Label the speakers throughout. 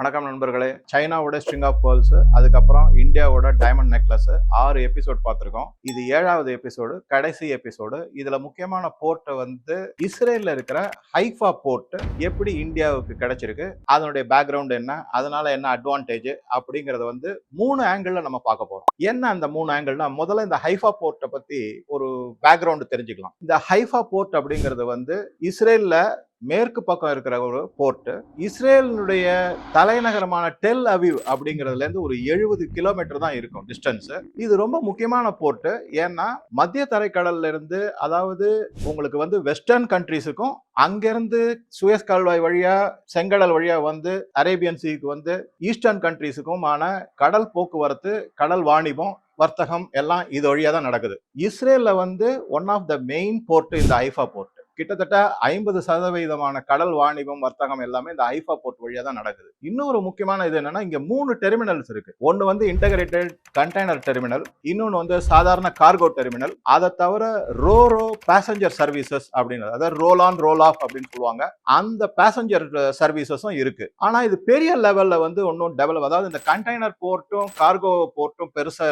Speaker 1: வணக்கம் நண்பர்களே. சைனாவோட ஸ்ட்ரிங் ஆஃப் பேர்ல்ஸ் அதுக்கப்புறம் இந்தியாவோட டைமண்ட் நெக்லஸ் ஆறு எபிசோட் பார்த்துருக்கோம். இது ஏழாவது எபிசோடு கடைசி எபிசோடு இதில் முக்கியமான போர்ட்டை வந்து இஸ்ரேலில் இருக்கிற ஹைஃபா போர்ட் எப்படி இந்தியாவுக்கு கிடைச்சிருக்கு அதனுடைய பேக்ரவுண்ட் என்ன அதனால என்ன அட்வான்டேஜ் அப்படிங்கிறத வந்து மூணு ஆங்கிளில் நம்ம பார்க்க போகிறோம் என்ன அந்த மூணு ஆங்கிள்னா முதல்ல இந்த ஹைஃபா போர்ட்டை பற்றி ஒரு பேக்ரவுண்டு தெரிஞ்சுக்கலாம். இந்த ஹைஃபா போர்ட் அப்படிங்கிறது வந்து இஸ்ரேலில் மேற்கு பக்கம் இருக்கிற ஒரு போர்ட்டு இஸ்ரேலினுடைய தலைநகரமான டெல் அவிவ் அப்படிங்கிறதுல இருந்து ஒரு எழுபது கிலோமீட்டர் தான் இருக்கும் டிஸ்டன்ஸ் இது ரொம்ப முக்கியமான போர்ட்டு ஏன்னா மத்திய தரைக்கடல்ல இருந்து அதாவது உங்களுக்கு வந்து வெஸ்டர்ன் கண்ட்ரீஸுக்கும் அங்கிருந்து சுயஸ் கால்வாய் வழியா செங்கடல் வழியா வந்து அரேபியன் சீக்கு வந்து ஈஸ்டர்ன் கண்ட்ரீஸுக்குமான கடல் போக்குவரத்து கடல் வாணிபம் வர்த்தகம் எல்லாம் இது வழியா தான் நடக்குது. இஸ்ரேல்ல வந்து one of the main port இந்த ஐஃபா போர்ட் கிட்டத்தட்ட ஐம்பது சதவீதமான கடல் வாணிபம் வர்த்தகம் எல்லாமே இந்த ஐஃபா போர்ட் வழியாக தான் நடக்குது. இன்னொரு முக்கியமான இது என்னன்னா இங்க மூணு டெர்மினல்ஸ் இருக்கு. ஒன்னு வந்து இன்டகிரேட்டட் கண்டெய்னர் டெர்மினல் இன்னொன்னு வந்து சாதாரண கார்கோ டெர்மினல் அதை தவிர ரோரோ பேசஞ்சர் சர்வீசஸ் அப்படின்னு அதாவது ரோல் ஆன் ரோல் ஆஃப் அப்படின்னு சொல்லுவாங்க. அந்த பேசஞ்சர் சர்வீசஸும் இருக்கு. ஆனா இது பெரிய லெவல்ல வந்து ஒன்றும் டெவலப் அதாவது இந்த கண்டெய்னர் போர்ட்டும் கார்கோ போர்ட்டும் பெருசா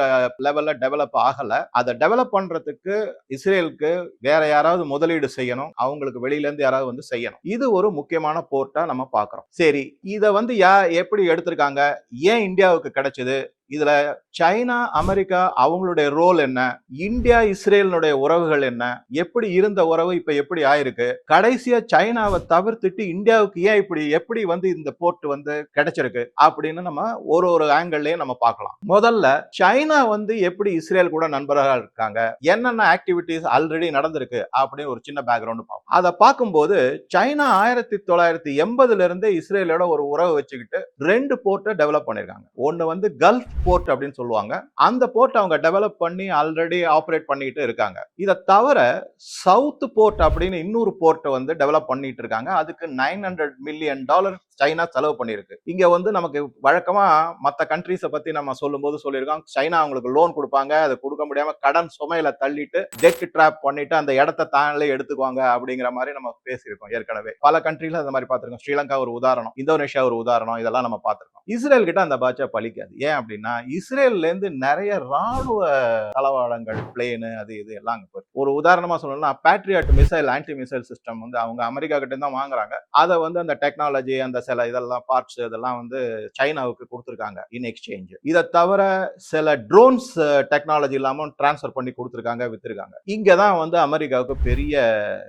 Speaker 1: லெவல்ல டெவலப் ஆகல. அதை டெவலப் பண்றதுக்கு இஸ்ரேலுக்கு வேற யாராவது முதலீடு செய்யணும். அவங்களுக்கு வெளியிலேருந்து யாராவது வந்து செய்யணும். இது ஒரு முக்கியமான போர்ட்டாக நம்ம பார்க்குறோம். சரி இதை வந்து யா எப்படி எடுத்திருக்காங்க? ஏன் இந்தியாவுக்கு கிடைச்சது? இதுல சைனா அமெரிக்கா அவங்களுடைய ரோல் என்ன? இந்தியா இஸ்ரேலினுடைய உறவுகள் என்ன? எப்படி இருந்த உறவு இப்ப எப்படி ஆயிருக்கு? கடைசியா சைனாவை தவிர்த்துட்டு இந்தியாவுக்கு ஏன் இப்படி எப்படி வந்து இந்த போர்ட் வந்து கிடைச்சிருக்கு? அப்படின்னு நம்ம ஒரு ஒரு ஆங்கிள்லயும் நம்ம பார்க்கலாம். முதல்ல சைனா வந்து எப்படி இஸ்ரேல் கூட நண்பராக இருக்காங்க? என்னென்ன ஆக்டிவிட்டிஸ் ஆல்ரெடி நடந்திருக்கு? அப்படின்னு ஒரு சின்ன பேக்ரவுண்ட் பார்ப்போம். அதை பார்க்கும்போது சைனா ஆயிரத்தி தொள்ளாயிரத்தி எண்பதுல இருந்து இஸ்ரேலோட ஒரு உறவு வச்சுக்கிட்டு ரெண்டு போர்ட்டை டெவலப் பண்ணிருக்காங்க ஒன்னு வந்து கல்ஃப் போர்ட் அப்படின்னு சொல்லுவாங்க. அந்த போர்ட் அவங்க டெவலப் பண்ணி ஆல்ரெடி ஆப்ரேட் பண்ணிட்டு இருக்காங்க. இதை தவிர சவுத் போர்ட் அப்படின்னு இன்னொரு போர்ட்டை வந்து டெவலப் பண்ணிட்டு இருக்காங்க. அதுக்கு nine hundred million dollar China செலவு பண்ணியிருக்கு. இங்க வந்து நமக்கு வழக்கமா மற்ற கண்ட்ரீஸை பத்தி நம்ம சொல்லும்போது சொல்லியிருக்கோம். சைனா அவங்களுக்கு லோன் கொடுப்பாங்க. அதை கொடுக்க முடியாம கடன் சுமையில தள்ளிட்டு டெட் ட்ராப் பண்ணிட்டு அந்த இடத்த தானே எடுத்துக்குவாங்க அப்படிங்கிற மாதிரி நம்ம பேசியிருக்கோம் ஏற்கனவே. பல கண்ட்ரில அந்த மாதிரி பார்த்திருக்கோம். ஸ்ரீலங்கா ஒரு உதாரணம் இந்தோனேஷியா ஒரு உதாரணம் இதெல்லாம் நம்ம பார்த்திருக்கோம். இஸ்ரேல் கிட்ட அந்த பாட்சா பழிக்காது. ஏன் அப்படின்னா இஸ்ரேல்லேருந்து நிறைய ராணுவ தளவாடங்கள் பிளேனு அது இது எல்லாம் அங்கே போயிருக்கு. ஒரு உதாரணமா சொல்லணும்னா Patriot missile anti missile system வந்து அவங்க அமெரிக்கா கிட்ட தான் வாங்குறாங்க. அதை வந்து அந்த டெக்னாலஜி அந்த சில இதெல்லாம் பார்ட்ஸ் இதெல்லாம் வந்து சைனாவுக்கு கொடுத்துருக்காங்க இன் எக்ஸ்சேஞ்ச் இதை தவிர சில ட்ரோன்ஸ் டெக்னாலஜி இல்லாம டிரான்ஸ்ஃபர் பண்ணி கொடுத்துருக்காங்க வித்துருக்காங்க. இங்க தான் வந்து அமெரிக்காவுக்கு பெரிய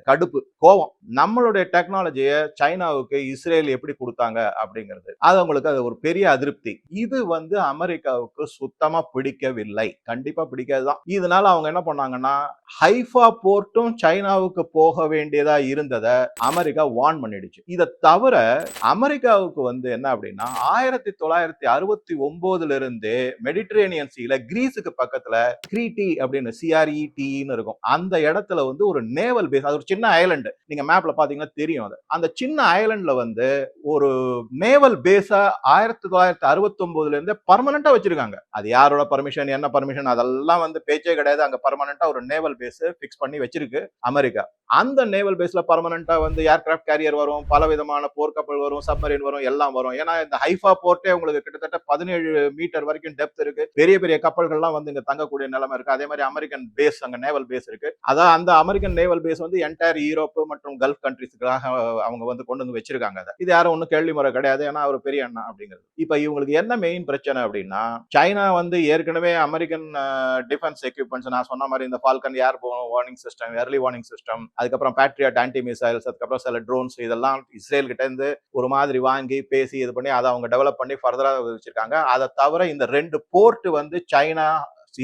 Speaker 1: கடுப்பு கோவம் நம்மளுடைய டெக்னாலஜியை சைனாவுக்கு இஸ்ரேல் எப்படி கொடுத்தாங்க அப்படிங்கிறது. அது அவங்களுக்கு அது ஒரு பெரிய அதிருப்தி. இது வந்து அமெரிக்காவுக்கு சுத்தமா பிடிக்கவில்லை. கண்டிப்பா பிடிக்காதுதான். இதனால அவங்க என்ன பண்ணாங்கன்னா ஹைஃபா போர்ட்டும் சைனாவுக்கு போக வேண்டியதா இருந்ததை அமெரிக்கா வார்ன் பண்ணிடுச்சு. இதை தவிர அமெரிக்காவுக்கு வந்து என்ன அப்படின்னா ஆயிரத்தி தொள்ளாயிரத்தி அறுபத்தி ஒன்பதுல இருந்து மெடிட்ரேனியன் சீல கிரீஸுக்கு பக்கத்துல கிரீட்டி அப்படின்னு சிஆர்இடின்னு இருக்கும். அந்த இடத்துல வந்து ஒரு நேவல் பேஸ் அது ஒரு சின்ன ஐலண்டு நீங்க மேப்ல பாத்தீங்கன்னா தெரியும் அது. அந்த சின்ன ஐலண்ட்ல வந்து ஒரு நேவல் பேஸா ஆயிரத்தி ஆயிரத்தி தொள்ளாயிரத்தி அறுபத்தி ஒன்பதுல இருந்து பர்மனண்டா வச்சிருக்காங்க. அது யாரோட பர்மிஷன் என்ன பர்மிஷன் அதெல்லாம் வந்து பேச்சே கிடையாது. அங்க பர்மனண்டா ஒரு நேவல் பேஸ் பிக்ஸ் பண்ணி வச்சிருக்கு அமெரிக்கா. அந்த நேவல் பேஸ்ல பர்மனண்டா வந்து ஏர்கிராஃப்ட் கேரியர் வரும் பல விதமான போர்க்கப்பல் வரும் சப்மரீன் வரும் எல்லாம் வரும். ஏன்னா இந்த ஹைஃபா போர்ட்டே உங்களுக்கு கிட்டத்தட்ட பதினேழு மீட்டர் வரைக்கும் டெப்த் இருக்கு. பெரிய பெரிய கப்பல்கள்லாம் வந்து இங்க தங்கக்கூடிய நிலைமை இருக்கு. அதே மாதிரி அமெரிக்கன் பேஸ் அங்க நேவல் பேஸ் இருக்கு. அதான் அந்த அமெரிக்கன் நேவல் பேஸ் வந்து என்டையர் யூரோப் மற்றும் கல்ஃப் கண்ட்ரிஸ்க்காக அவங்க வந்து கொண்டு வந்து வச்சிருக்காங்க அதை. இது யாரும் ஒன்றும் கேள்வி முறை கிடையாது. ஏன்னா அவர் பெரிய அண்ணா அப்படிங்கிறது. இப்ப இவங்களுக்கு என்ன மெயின் பிரச்சனை அப்படின்னா சைனா வந்து ஏற்கனவே அமெரிக்கன் டிஃபென்ஸ் எக்யூப்மெண்ட்ஸ் நான் சொன்ன மாதிரி இந்த Falcon air warning system early warning system அதுக்கப்புறம் பேட்ரியாட் ஆன்டி மிசைல்ஸ் அதுக்கப்புறம் சில ட்ரோன்ஸ் இதெல்லாம் இஸ்ரேல் கிட்ட இருந்து ஒரு மாதிரி வாங்கி பேசி இது பண்ணி அதை அவங்க டெவலப் பண்ணி ஃபர்தரா வச்சிருக்காங்க. அதை தவிர இந்த ரெண்டு போர்ட் வந்து சைனா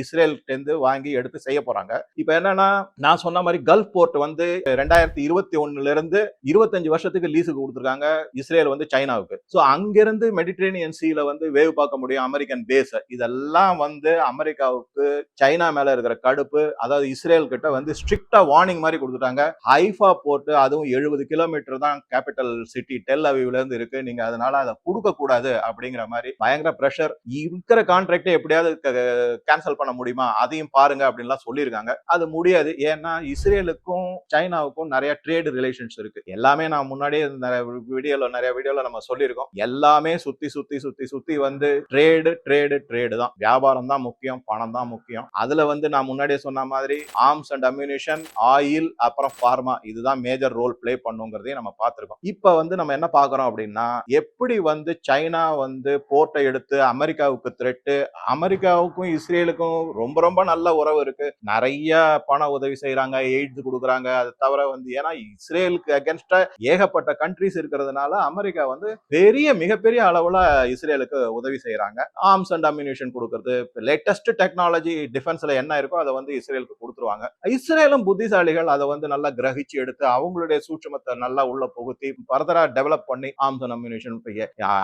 Speaker 1: இஸ்ரேல்கிட்டேருந்து வாங்கி எடுத்து செய்ய போறாங்க. இப்போ என்னன்னா நான் சொன்ன மாதிரி கல்ஃப் போர்ட் வந்து ரெண்டாயிரத்தி இருபத்தி ஒன்னுல இருந்து இருபத்தஞ்சு வருஷத்துக்கு லீஸுக்கு கொடுத்துருக்காங்க இஸ்ரேல் வந்து சைனாவுக்கு. ஸோ அங்கிருந்து மெடிட்ரேனியன் சீல வந்து வேவு பார்க்க முடியும் அமெரிக்கன் பேஸ் இதெல்லாம் வந்து அமெரிக்காவுக்கு சைனா மேல இருக்கிற கடுப்பு அதாவது இஸ்ரேல் கிட்ட வந்து ஸ்ட்ரிக்டா வார்னிங் மாதிரி கொடுத்துட்டாங்க. ஹைஃபா போர்ட் அதுவும் எழுபது கிலோமீட்டர் தான் கேபிட்டல் சிட்டி டெல் அவிவ்ல இருந்து இருக்கு. நீங்க அதனால அதை கொடுக்க கூடாது அப்படிங்கிற மாதிரி பயங்கர ப்ரெஷர் இருக்கிற கான்ட்ராக்டை எப்படியாவது கேன்சல் டேக்கிள் பண்ண முடியுமா? அதையும் பாருங்க அப்படின்லாம் சொல்லியிருக்காங்க. அது முடியாது. ஏன்னா இஸ்ரேலுக்கும் சைனாவுக்கும் நிறைய ட்ரேடு ரிலேஷன்ஸ் இருக்கு. எல்லாமே நான் முன்னாடியே நிறைய வீடியோல நிறைய வீடியோல நம்ம சொல்லியிருக்கோம். எல்லாமே சுத்தி சுத்தி சுத்தி சுத்தி வந்து ட்ரேடு ட்ரேடு ட்ரேடு தான். வியாபாரம் தான் முக்கியம் பணம் தான் முக்கியம். அதுல வந்து நான் முன்னாடியே சொன்ன மாதிரி ஆர்ம்ஸ் அண்ட் அம்யூனிஷன் ஆயில் அப்புறம் ஃபார்மா இதுதான் மேஜர் ரோல் ப்ளே பண்ணுங்கிறதையும் நம்ம பார்த்திருக்கோம். இப்போ வந்து நம்ம என்ன பார்க்குறோம் அப்படின்னா எப்படி வந்து சைனா வந்து போர்ட்டை எடுத்து அமெரிக்காவுக்கு த்ரெட்டு அமெரிக்காவுக்கும் இஸ்ரேலுக்கும் ரொம்ப ரொம்ப நல்ல உறவு இருக்கு. நிறைய பண உதவி செய்யறாங்க எய்ட்ஸ் கொடுக்குறாங்க. அது தவிர வந்து ஏன்னா இஸ்ரேலுக்கு அகேன்ஸ்டா ஏகப்பட்ட கண்ட்ரிஸ் இருக்கிறதுனால அமெரிக்கா வந்து பெரிய மிகப்பெரிய அளவுல இஸ்ரேலுக்கு உதவி செய்யறாங்க ஆர்ம்ஸ் அண்ட் அம்யூனிஷன் கொடுக்கறது லேட்டஸ்ட் டெக்னாலஜி டிஃபென்ஸ்ல என்ன இருக்கோ அதை வந்து இஸ்ரேலுக்கு கொடுத்துருவாங்க. இஸ்ரேலும் புத்திசாலிகள் அதை வந்து நல்லா கிரகிச்சு எடுத்து அவங்களுடைய சூட்சமத்தை நல்லா உள்ள புகுத்தி ஃபர்தரா டெவலப் பண்ணி ஆர்ம்ஸ் அண்ட் அம்யூனிஷன்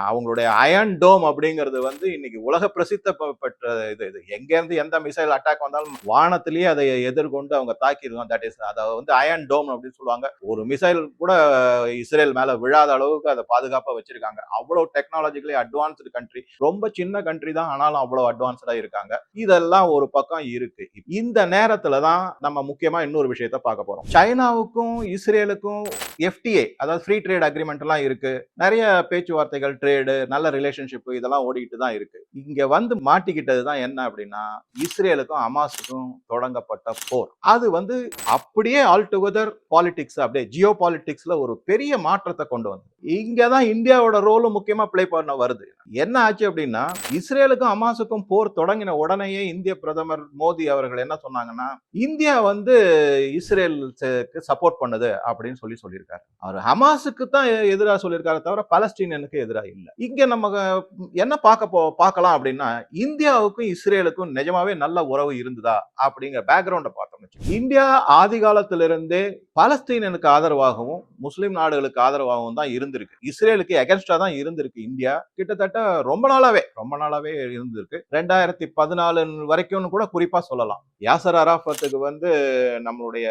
Speaker 1: அவங்களுடைய அயன் டோம் அப்படிங்கிறது வந்து இன்னைக்கு உலக பிரசித்த பெற்ற இது இது. எங்க இருந்து எந்த மிசைல் அட்டாக் வந்தாலும் வானத்திலேயே அதை எதிர்கொண்டு அவங்க தாக்கிடுவாங்க. தட் இஸ் அதை வந்து அயன் டோம் அப்படின்னு சொல்லுவாங்க. ஒரு மிசைல் கூட இஸ்ரேல் மேல விழாத அளவுக்கு அதை பாதுகாப்பா வச்சிருக்காங்க. அவ்வளவு டெக்னாலஜிக்கலி அட்வான்ஸ்டு கண்ட்ரி ரொம்ப சின்ன கண்ட்ரி தான் ஆனாலும் அவ்வளவு அட்வான்ஸ்டா இருக்காங்க. இதெல்லாம் ஒரு பக்கம் இருக்கு. இந்த நேரத்துல தான் நம்ம முக்கியமா இன்னொரு விஷயத்த பார்க்க போறோம். சைனாவுக்கும் இஸ்ரேலுக்கும் எஃப்டிஏ அதாவது ஃப்ரீ ட்ரேட் அக்ரிமெண்ட் எல்லாம் இருக்கு. நிறைய பேச்சுவார்த்தைகள் ட்ரேடு நல்ல ரிலேஷன்ஷிப் இதெல்லாம் ஓடிக்கிட்டு தான் இருக்கு. இங்க வந்து மாட்டிக்கிட்டது தான் என்ன அப்படின்னா இஸ்ரேலுக்கும் அமாஸுக்கும் தொடங்கப்பட்ட போர். அது வந்து அப்படியே ஆல் டுகெதர் பாலிடிக்ஸ் அப்படியே ஜியோ பாலிடிக்ஸ்ல ஒரு பெரிய மாற்றத்தை கொண்டு வந்து இங்கதான் இந்தியாவோட ரோலும் முக்கியமா ப்ளே பண்ண வருது. என்ன ஆச்சு அப்படின்னா இஸ்ரேலுக்கும் அமாஸுக்கும் போர் தொடங்கின உடனேயே இந்திய பிரதமர் மோடி அவர்கள் என்ன சொன்னாங்கன்னா இந்தியா வந்து இஸ்ரேலுக்கு சப்போர்ட் பண்ணுது அப்படின்னு சொல்லி சொல்லியிருக்காரு. அவர் ஹமாஸுக்கு தான் எதிராக சொல்லியிருக்காரு தவிர பலஸ்டீனியனுக்கு எதிராக இல்லை. இங்க நம்ம என்ன பார்க்க போ பார்க்கலாம் அப்படின்னா இந்தியாவுக்கும் இஸ்ரேலுக்கும் நிஜமாவே நல்ல உறவு இருந்ததா அப்படிங்கிற பேக்ரவுண்டை பார்த்தோம்னு இந்தியா ஆதி காலத்திலிருந்தே பலஸ்தீனனுக்கு ஆதரவாகவும் முஸ்லீம் நாடுகளுக்கு ஆதரவாகவும் தான் இருந்திருக்கு. இஸ்ரேலுக்கு எகன்ஸ்டா தான் இருந்திருக்கு இந்தியா. கிட்டத்தட்ட ரொம்ப நாளாவே ரொம்ப நாளாவே இருந்திருக்கு. ரெண்டாயிரத்தி பதினாலு வரைக்கும்னு கூட குறிப்பா சொல்லலாம். யாசர் அராஃபத்துக்கு வந்து நம்மளுடைய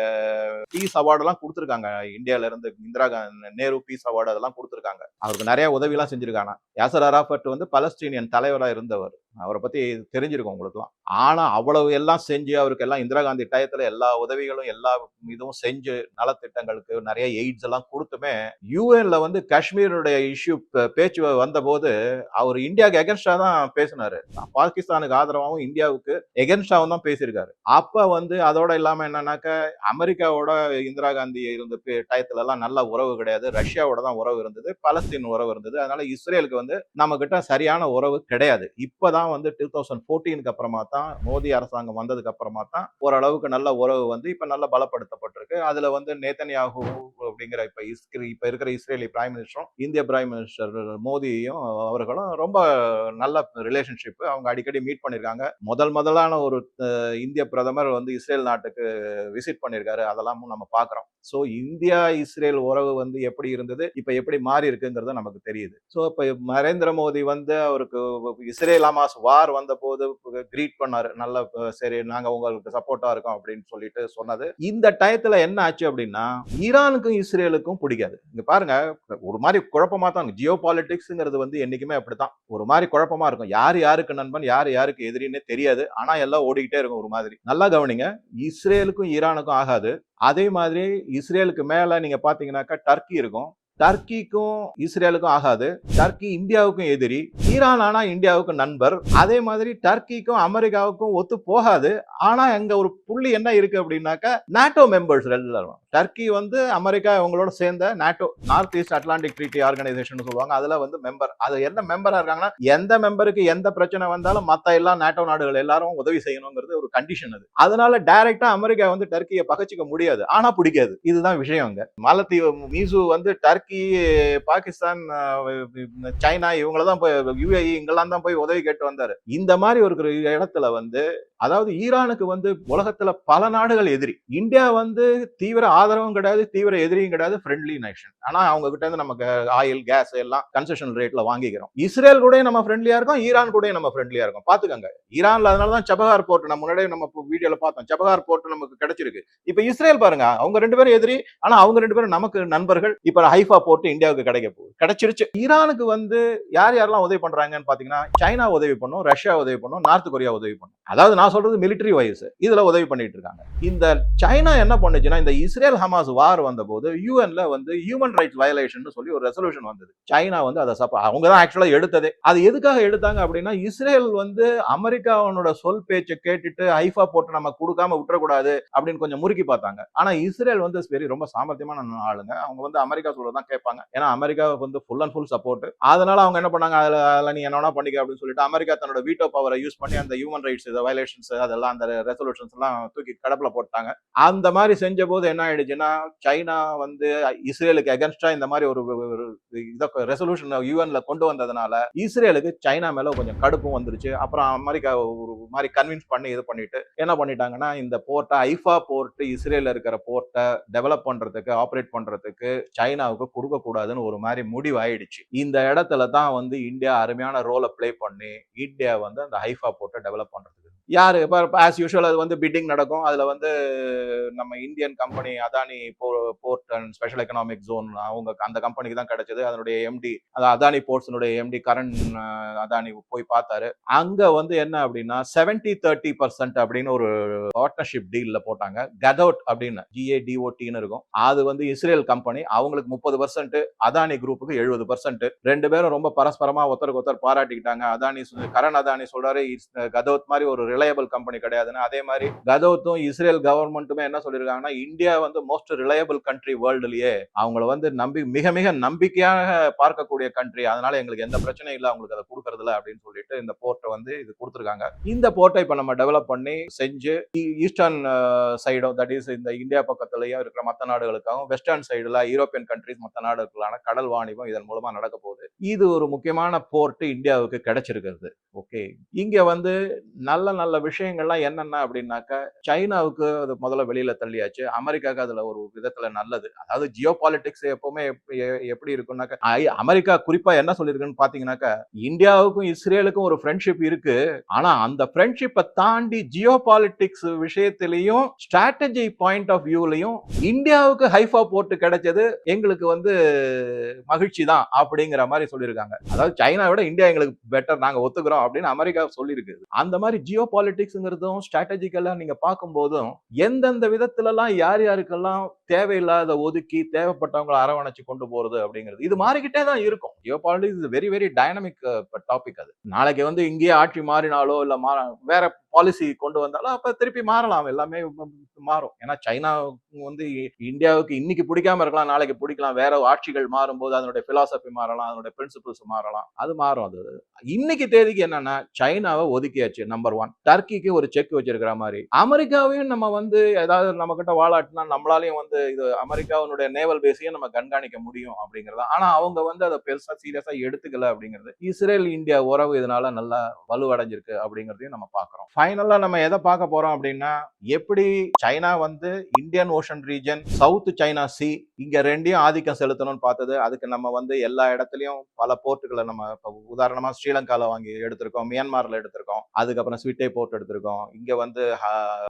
Speaker 1: பீஸ் அவார்டெல்லாம் கொடுத்துருக்காங்க. இந்தியால இருந்து இந்திரா காந்தி நேரு பீஸ் அவார்டு அதெல்லாம் கொடுத்துருக்காங்க. அவருக்கு நிறைய உதவிலாம் செஞ்சிருக்காங்க. யாசர் அராஃபத் வந்து பலஸ்தீனியன் தலைவரா இருந்தவர். அவரை பற்றி தெரிஞ்சிருக்கும் உங்களுக்குலாம் ஆனால் அவ்வளவு எல்லாம் செஞ்சு அவருக்கு எல்லாம் இந்திரா காந்தி டயத்தில் எல்லா உதவிகளும் எல்லா இதுவும் செஞ்சு நலத்திட்டங்களுக்கு நிறைய எய்ட்ஸ் எல்லாம் கொடுத்துமே யூஎன்ல வந்து காஷ்மீருடைய இஷ்யூ பேச்சு வந்தபோது அவர் இந்தியாவுக்கு எகென்ஸ்டாக தான் பேசினார். பாகிஸ்தானுக்கு ஆதரவாகவும் இந்தியாவுக்கு எகென்ஸ்டாகவும் தான் பேசியிருக்காரு. அப்போ வந்து அதோட இல்லாமல் என்னன்னாக்க அமெரிக்காவோட இந்திரா காந்தி இருந்த பே- டயத்துல எல்லாம் நல்ல உறவு கிடையாது. ரஷ்யாவோட தான் உறவு இருந்தது. பலஸ்தீன் உறவு இருந்தது. அதனால இஸ்ரேலுக்கு வந்து நம்மக்கிட்ட சரியான உறவு கிடையாது. இப்பதான் வந்து டூ தௌசண்ட் ஃபோர்டீனுக்கு அப்புறமா தான் மோடி அரசாங்கம் வந்ததுக்கு அப்புறமா தான் ஓரளவுக்கு நல்ல உறவு வந்து இப்போ நல்லா பலப்படுத்தப்பட்டிருக்கு. அதில் வந்து நேத்தன்யாகு அப்படிங்கிற இப்போ இஸ்ரே இப்போ இருக்கிற இஸ்ரேலி பிரைம் மினிஸ்டரும் இந்திய பிரைம் மினிஸ்டர் மோடியும் அவர்களும் ரொம்ப நல்ல ரிலேஷன்ஷிப் அவங்க அடிக்கடி மீட் பண்ணியிருக்காங்க முதல் முதலான ஒரு இந்திய பிரதமர் வந்து இஸ்ரேல் நாட்டுக்கு விசிட் பண்ணியிருக்காரு அதெல்லாமும் நம்ம பார்க்குறோம் ஸோ இந்தியா இஸ்ரேல் உறவு வந்து எப்படி இருந்தது இப்போ எப்படி மாறி இருக்குங்கிறது நமக்கு தெரியுது. ஸோ இப்போ நரேந்திர மோடி வந்து அவருக்கு இஸ்ரேல் ஹமாஸ் வார் வந்த போது கிரீட் பண்ணாரு. நல்ல சரி நாங்க உங்களுக்கு சப்போர்ட்டா இருக்கோம் அப்படின்னு சொல்லிட்டு சொன்னது. இந்த டயத்துல என்ன ஆச்சு அப்படின்னா ஈரானுக்கும் இஸ்ரேலுக்கும் பிடிக்காது. இங்க பாருங்க ஒரு மாதிரி குழப்பமா தான் ஜியோ பாலிடிக்ஸ்ங்கிறது வந்து என்னைக்குமே அப்படித்தான். ஒரு மாதிரி குழப்பமா இருக்கும். யார் யாருக்கு நண்பன் யார் யாருக்கு எதிரின்னு தெரியாது. ஆனா எல்லாம் ஓடிக்கிட்டே இருக்கும் ஒரு மாதிரி. நல்லா கவனிங்க இஸ்ரேலுக்கும் ஈரானுக்கும் ஆகாது. அதே மாதிரி இஸ்ரேலுக்கு மேல நீங்க பாத்தீங்கன்னாக்கா டர்க்கி இருக்கும். டர்க்கிக்கும் இஸ்ரேலுக்கும் ஆகாது. டர்க்கி இந்தியாவுக்கும் எதிரி. ஈரான் ஆனா இந்தியாவுக்கும் நண்பர். அதே மாதிரி டர்க்கிக்கும் அமெரிக்காவுக்கும் ஒத்து போகாது. ஆனா அங்க ஒரு புள்ளி என்ன இருக்கு அப்படின்னாக்கா நாட்டோ மெம்பர்ஸ் எல்லாரும். டர்க்கி வந்து அமெரிக்கா இவங்களோட சேர்ந்த NATO North East Atlantic Treaty Organisation சொல்லுவாங்க. அதுல வந்து மெம்பர் அது என்ன மெம்பரா இருக்காங்கன்னா எந்த மெம்பருக்கு எந்த பிரச்சனை வந்தாலும் மத்த எல்லா நாட்டோ நாடுகள் எல்லாரும் உதவி செய்யணுங்கிறது ஒரு கண்டிஷன் அது. அதனால டைரக்டா அமெரிக்கா வந்து டர்க்கியை பகச்சிக்க முடியாது. ஆனா பிடிக்காது. இதுதான் விஷயம் அங்க. மாலத்தீவு மீசு வந்து டர்க்கி பாகிஸ்தான் சைனா இவங்கள தான் போய் யுஏஇ இங்கெல்லாம் தான் போய் உதவி கேட்டு வந்தாரு. இந்த மாதிரி ஒரு இடத்துல வந்து அதாவது ஈரானுக்கு வந்து உலகத்துல பல நாடுகள் எதிரி. இந்தியா வந்து தீவிர ஆதரவும் கிடையாது தீவிர எதிரியும் கிடையாது ஃப்ரெண்ட்லி நேஷன் ஆனா அவங்க கிட்ட இருந்து நமக்கு ஆயில் கேஸ் எல்லாம் கன்செஷன் ரேட்ல வாங்கிக்கிறோம். இஸ்ரேல் கூட நம்ம ஃப்ரெண்ட்லியா இருக்கோம் ஈரான் கூட நம்ம ஃப்ரெண்ட்லியா இருக்கும். பாத்துக்கோங்க. ஈரான்ல அதனால தான் சபஹார் போர்ட் நம்ம முன்னாடியே நம்ம வீடியோல பார்த்தோம். சபஹார் போர்ட் நமக்கு கிடைச்சிருக்கு. இப்ப இஸ்ரேல் பாருங்க அவங்க ரெண்டு பேரும் எதிரி ஆனா அவங்க ரெண்டு பேரும் நமக்கு நண்பர்கள். இப்ப ஹைஃபா போட்டு இந்தியாவுக்கு கிடைக்க போகுது. கிடைச்சிருச்சு. ஈரானுக்கு வந்து யார் யாரெல்லாம் உதவி பண்றாங்கன்னு பாத்தீங்கன்னா சைனா உதவி பண்ணும் ரஷ்யா உதவி பண்ணும் நார்த் கொரியா உதவி பண்ணும். அதாவது நான் சொல்றது மிலிட்டரி வைஸ் இதுல உதவி பண்ணிட்டு இருக்காங்க. இந்த சைனா என்ன பண்ணுச்சுன்னா இந்த இஸ்ரேல் ஹமாஸ் வார் வந்தபோது யூஎன்ல வந்து ஹியூமன் ரைட்ஸ் வயலேஷன் சொல்லி ஒரு ரெசல்யூஷன் வந்தது. சைனா வந்து அதை சப்ப அவங்க தான் ஆக்சுவலா எடுத்ததே. அது எதுக்காக எடுத்தாங்க அப்படின்னா இஸ்ரேல் வந்து அமெரிக்காவனோட சொல் பேச்சை கேட்டுட்டு ஐஃபா போட்டு நம்ம கொடுக்காம விட்டுறக்கூடாது அப்படின்னு கொஞ்சம் முறுக்கி பார்த்தாங்க. ஆனா இஸ்ரேல் வந்து சரி ரொம்ப சாமர்த்தியமான ஆளுங்க. அவங்க வந்து அமெரிக்கா சொல்றதான் கேட்பாங்க. ஏன்னா அமெரிக்காவுக்கு வந்து ஃபுல் அண்ட் ஃபுல் சப்போர்ட் அதனால அவங்க என்ன பண்ணாங்க? அதில் அதில் நீ என்ன பண்ணிக்க அப்படின்னு சொல்லிட்டு அமெரிக்கா தன்னோட வீட்டோ பவரை யூஸ் பண்ணி அந்த ஹியூமன் ரைட்ஸ் வயலேஷன்ஸ் அதெல்லாம் அந்த ரெசல்யூஷன்ஸ் எல்லாம் தூக்கி கடப்பில் போட்டாங்க. அந்த மாதிரி செஞ்ச போது என்ன ஆயிடுச்சுன்னா சைனா வந்து இஸ்ரேலுக்கு அகென்ஸ்டா இந்த மாதிரி ஒரு ஒரு இதை ரெசல்யூஷன் யூஎன்ல கொண்டு வந்ததுனால இஸ்ரேலுக்கு சைனா மேல கொஞ்சம் கடுப்பும் வந்துருச்சு. அப்புறம் அமெரிக்கா ஒரு மாதிரி கன்வின்ஸ் பண்ணி இது பண்ணிட்டு என்ன பண்ணிட்டாங்கன்னா இந்த போர்ட்டை ஐஃபா போர்ட் இஸ்ரேல இருக்கிற போர்ட்டை டெவலப் பண்றதுக்கு ஆப்ரேட் பண்றதுக்கு சைனாவுக்கு கொடுக்க கூடாதுன்னு ஒரு மாதிரி முடிவாயிடுச்சு. இந்த இடத்துல தான் வந்து இந்தியா அருமையான ரோலை பிளே பண்ணி இந்தியா வந்து அந்த ஹைஃபா போட்டு டெவலப் பண்றதுக்கு யார்? இப்போ ஆஸ் யூஷுவல் அது வந்து பிட்டிங் நடக்கும். அதில் வந்து நம்ம இந்தியன் கம்பெனி அதானி போ port and special economic zone அவங்க அந்த கம்பெனிக்கு தான் கிடைச்சது. அதனுடைய எம்டி அது அதானி போர்ட்ஸினுடைய எம்டி கரண் அதானி போய் பார்த்தாரு. அங்கே வந்து என்ன அப்படின்னா செவன்டி தேர்ட்டி பர்சன்ட் அப்படின்னு ஒரு பார்ட்னர்ஷிப் டீலில் போட்டாங்க. கதவுட் அப்படின்னு ஜிஏடிஓடின்னு இருக்கும். அது வந்து இஸ்ரேல் கம்பெனி அவங்களுக்கு முப்பது பர்சன்ட் அதானி குரூப்புக்கு எழுபது பர்சன்ட் ரெண்டு பேரும் ரொம்ப பரஸ்பரமாக ஒருத்தருக்கு ஒருத்தர் பாராட்டிக்கிட்டாங்க. அதானி கரண் அதானி சொல்கிறாரு இஸ்- கதவுத் மாதிரி ஒரு ரிலையபிள் கம்பெனி கிடையாதுன்னு. அதே மாதிரி கதவுத்தும் இஸ்ரேல் கவர்மெண்ட்டுமே என்ன சொல்லியிருக்காங்கன்னா இந்தியா வந்து மோஸ்ட் ரிலையபிள் கண்ட்ரி வேர்ல்டுலயே அவங்கள வந்து நம்பி மிக மிக நம்பிக்கையாக பார்க்கக்கூடிய கண்ட்ரி அதனால எங்களுக்கு எந்த பிரச்சனையும் இல்லை அவங்களுக்கு அதை கொடுக்கறதில்ல அப்படின்னு சொல்லிட்டு இந்த போர்ட்டை வந்து இது கொடுத்துருக்காங்க. இந்த போர்ட்டை இப்போ நம்ம டெவலப் பண்ணி செஞ்சு ஈஸ்டர்ன் சைடும் தட் இஸ் இந்த இந்தியா பக்கத்துலயும் இருக்கிற மற்ற நாடுகளுக்காகவும் வெஸ்டர்ன் சைடுல யூரோப்பியன் கண்ட்ரிஸ் மற்ற நாடுகளுக்கான கடல் வாணிபம் இதன் மூலமா நடக்க போகுது. இது ஒரு முக்கியமான போர்ட் இந்தியாவுக்கு கிடைச்சிருக்கிறது. ஓகே இங்க வந்து நல்ல நல்ல விஷயங்கள்லாம் என்னென்ன அப்படின்னாக்கா சைனாவுக்கு அது முதல்ல வெளியில தள்ளியாச்சு. அமெரிக்காவுக்கு அதுல ஒரு விதத்துல நல்லது. அதாவது ஜியோ பாலிடிக்ஸ் எப்பவுமே எப்படி இருக்கும்னாக்கா அமெரிக்கா குறிப்பா என்ன சொல்லியிருக்குன்னு பாத்தீங்கன்னாக்கா இந்தியாவுக்கும் இஸ்ரேலுக்கும் ஒரு ஃப்ரெண்ட்ஷிப் இருக்கு. ஆனா அந்த ஃப்ரெண்ட்ஷிப்பை தாண்டி ஜியோ பாலிடிக்ஸ் விஷயத்திலையும் ஸ்ட்ராட்டஜி பாயிண்ட் ஆஃப் வியூலையும் இந்தியாவுக்கு ஹைஃபா போர்ட் கிடைச்சது எங்களுக்கு வந்து மகிழ்ச்சி தான் அப்படிங்கிற மாதிரி சொல்லியிருக்காங்க. அதாவது சைனா விட இந்தியா எங்களுக்கு பெட்டர் நாங்க ஒத்துக்கிறோம் அப்படின்னு அமெரிக்கா சொல்லியிருக்கு. அந்த மாதிரி ஜியோ பாலிட்டிக்ஸுங்கிறதும் ஸ்ட்ராட்டஜிக்கலா நீங்க பார்க்கும்போதும் எந்தெந்த விதத்துலலாம் யார் யாருக்கெல்லாம் தேவையில்லாத ஒதுக்கி தேவைப்பட்டவங்களை அரவணைச்சு கொண்டு போகிறது அப்படிங்கிறது. இது மாறிக்கிட்டே தான் இருக்கும். Geopolitics is very very dynamic topic அது. நாளைக்கு வந்து இங்கேயே ஆட்சி மாறினாலோ இல்லை மா வேற பாலிசி கொண்டு வந்தாலும் அப்ப திருப்பி மாறலாம். எல்லாமே மாறும். ஏன்னா சைனா வந்து இந்தியாவுக்கு இன்னைக்கு பிடிக்காம இருக்கலாம் நாளைக்கு பிடிக்கலாம். வேற ஆட்சிகள் மாறும்போது அதனுடைய பிலாசபி மாறலாம் அதனுடைய பிரின்சிபிள்ஸ் மாறலாம். அது மாறும் அது. இன்னைக்கு தேதிக்கு என்னன்னா சைனாவை ஒதுக்கியாச்சு நம்பர் ஒன் டர்க்கிக்கு ஒரு செக் வச்சிருக்கிற மாதிரி. அமெரிக்காவையும் நம்ம வந்து ஏதாவது நம்ம கிட்ட வாழாட்டினா நம்மளாலையும் வந்து இது அமெரிக்காவினுடைய நேவல் பேஸையும் நம்ம கண்காணிக்க முடியும் அப்படிங்கிறது. ஆனா அவங்க வந்து அதை பெருசா சீரியஸா எடுத்துக்கல அப்படிங்கிறது. இஸ்ரேல் இந்தியா உறவு இதனால நல்லா வலுவடைஞ்சிருக்கு அப்படிங்கிறதையும் நம்ம பாக்குறோம் ஃபைனலாக நம்ம எதை பார்க்க போகிறோம் அப்படின்னா எப்படி சைனா வந்து Indian Ocean region South China Sea இங்கே ரெண்டையும் ஆதிக்கம் செலுத்தணும்னு பார்த்தது. அதுக்கு நம்ம வந்து எல்லா இடத்துலையும் பல போர்ட்டுகளை நம்ம இப்போ உதாரணமாக ஸ்ரீலங்காவில் வாங்கி எடுத்திருக்கோம் மியான்மாரில் எடுத்திருக்கோம். அதுக்கப்புறம் ஸ்விட்டே போர்ட் எடுத்திருக்கோம். இங்கே வந்து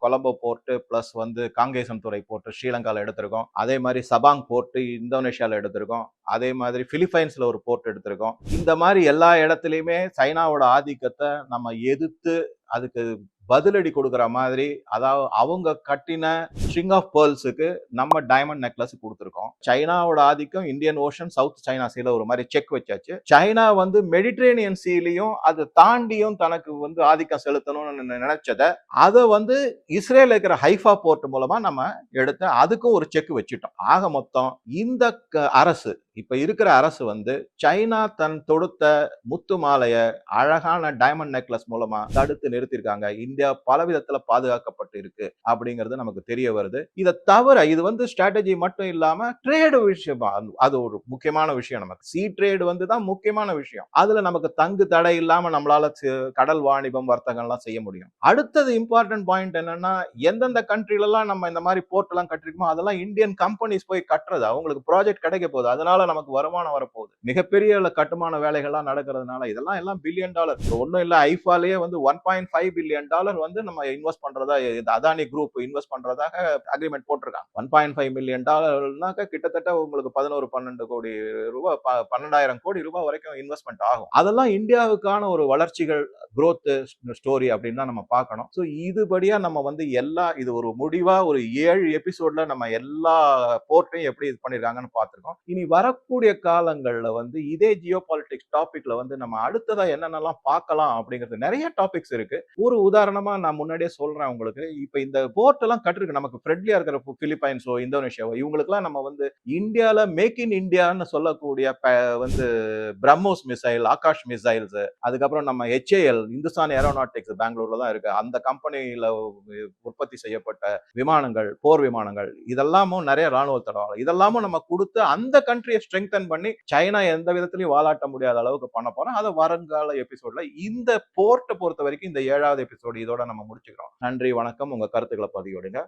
Speaker 1: கொலம்போ போர்ட்டு ப்ளஸ் வந்து காங்கேசன் துறை போர்ட்டு ஸ்ரீலங்காவில் எடுத்திருக்கோம். அதே மாதிரி சபாங் போர்ட்டு இந்தோனேஷியாவில் எடுத்திருக்கோம். அதே மாதிரி பிலிப்பைன்ஸில் ஒரு போர்ட் எடுத்திருக்கோம். இந்த மாதிரி எல்லா இடத்துலையுமே சைனாவோட ஆதிக்கத்தை நம்ம எதிர்த்து அதுக்கு பதிலடி கொடுக்குற மாதிரி அதாவது அவங்க கட்டின ஸ்ட்ரிங் ஆஃப் பேர்ல்ஸுக்கு நம்ம டைமண்ட் நெக்லஸ் கொடுத்துருக்கோம். சைனாவோட ஆதிக்கம் இந்தியன் ஓஷன் சவுத் சைனா சீல ஒரு மாதிரி செக் வச்சாச்சு. சைனா வந்து மெடிட்ரேனியன் சீலையும் அதை தாண்டியும் தனக்கு வந்து ஆதிக்கம் செலுத்தணும்னு நினைச்சதை அதை வந்து இஸ்ரேல் இருக்கிற ஹைஃபா போர்ட் மூலமா நம்ம எடுத்து அதுக்கும் ஒரு செக் வச்சுட்டோம். ஆக மொத்தம் இந்த க- அரசு இப்ப இருக்கிற அரசு வந்து சைனா தன் தொடுத்த முத்து மாலைய அழகான டைமண்ட் நெக்லஸ் மூலமா தடுத்து நிறுத்திருக்காங்க இந்தியா பல விதத்துல பாதுகாக்கப்பட்டு இருக்கு அப்படிங்கிறது நமக்கு தெரிய வருது. இதை தவிர இது வந்து ஸ்ட்ராட்டஜி மட்டும் இல்லாம ட்ரேடு விஷயம் அது- ஒரு முக்கியமான விஷயம் நமக்கு. சி ட்ரேடு வந்து தான் முக்கியமான விஷயம். அதுல நமக்கு தங்கு தடை இல்லாம நம்மளால கடல் வாணிபம் வர்த்தகம் எல்லாம் செய்ய முடியும். அடுத்தது இம்பார்ட்டன்ட் பாயிண்ட் என்னன்னா எந்தெந்த கண்ட்ரில எல்லாம் நம்ம இந்த மாதிரி போர்ட் எல்லாம் கட்டிருக்கோமோ அதெல்லாம் இந்தியன் கம்பெனிஸ் போய் கட்டுறது. அவங்களுக்கு ப்ராஜெக்ட் கிடைக்க போகுது. அதனால நமக்கு வருமானம் வரப்போகுது. மிகப்பெரிய கட்டுமான வேலைகள்லாம் நடக்கிறதுனால இதெல்லாம் எல்லாம் பில்லியன் டாலர் ஒன்றும் இல்லை ஐஃபாலேயே வந்து one point five billion dollar dollar வந்து நம்ம இன்வெஸ்ட் பண்றதா அதானி குரூப் இன்வெஸ்ட் பண்றதாக அக்ரிமெண்ட் போட்டிருக்காங்க. ஒன் பாயிண்ட் ஃபைவ் மில்லியன் டாலர்னாக்க கிட்டத்தட்ட உங்களுக்கு பதினோரு பன்னெண்டு கோடி ரூபாய் ப- பன்னெண்டாயிரம் கோடி ரூபாய் வரைக்கும் இன்வெஸ்ட்மெண்ட் ஆகும். அதெல்லாம் இந்தியாவுக்கான ஒரு வளர்ச்சிகள் குரோத் ஸ்டோரி அப்படின்னு தான் நம்ம பார்க்கணும். ஸோ இதுபடியா நம்ம வந்து எல்லா இது ஒரு முடிவா ஒரு ஏழு எபிசோட்ல நம்ம எல்லா போர்ட்டையும் எப்படி இது பண்ணிருக்காங்கன்னு பார்த்துருக்கோம். இனி வரக்கூடிய காலங்களில் வந்து இதே ஜியோ பாலிடிக்ஸ் டாபிக்ல வந்து நம்ம அடுத்ததா என்னென்னலாம் பார்க்கலாம் அப்படிங்கிறது நிறைய டாபிக்ஸ் இருக்கு. ஒரு உதாரணம் நான் முன்னாடியே சொல்றேன் உங்களுக்கு. இப்ப இந்த போர்ட் எல்லாம் கட்டிருக்கு. நமக்கு ஃப்ரெண்ட்லியா இருக்கிற பிலிப்பைன்ஸோ இந்தோனேஷியாவோ இவங்களுக்குலாம் நம்ம வந்து இந்தியால மேக் இன் இந்தியான்னு சொல்லக்கூடிய ப- வந்து பிரம்மோஸ் மிசைல் ஆகாஷ் மிசைல்ஸ் அதுக்கப்புறம் நம்ம ஹெச்ஏஎல் இந்துஸ்தான் ஏரோநாட்டிக்ஸ் பெங்களூர்ல தான் இருக்கு. அந்த கம்பெனியில உற்பத்தி செய்யப்பட்ட விமானங்கள் போர் விமானங்கள் இதெல்லாமும் நிறைய ராணுவ தடவாளம் இதெல்லாமும் நம்ம கொடுத்து அந்த கண்ட்ரியை ஸ்ட்ரெங்தன் பண்ணி சைனா எந்த விதத்திலையும் வாலாட்ட முடியாத அளவுக்கு பண்ண போறோம். அதை வருங்கால எபிசோட்ல இந்த போர்ட்டை பொறுத்த வரைக்கும் இந்த ஏழாவது எபிசோடு இதோட நம்ம முடிச்சுக்கிறோம். நன்றி வணக்கம். உங்க கருத்துக்களை பதிவிடுங்க.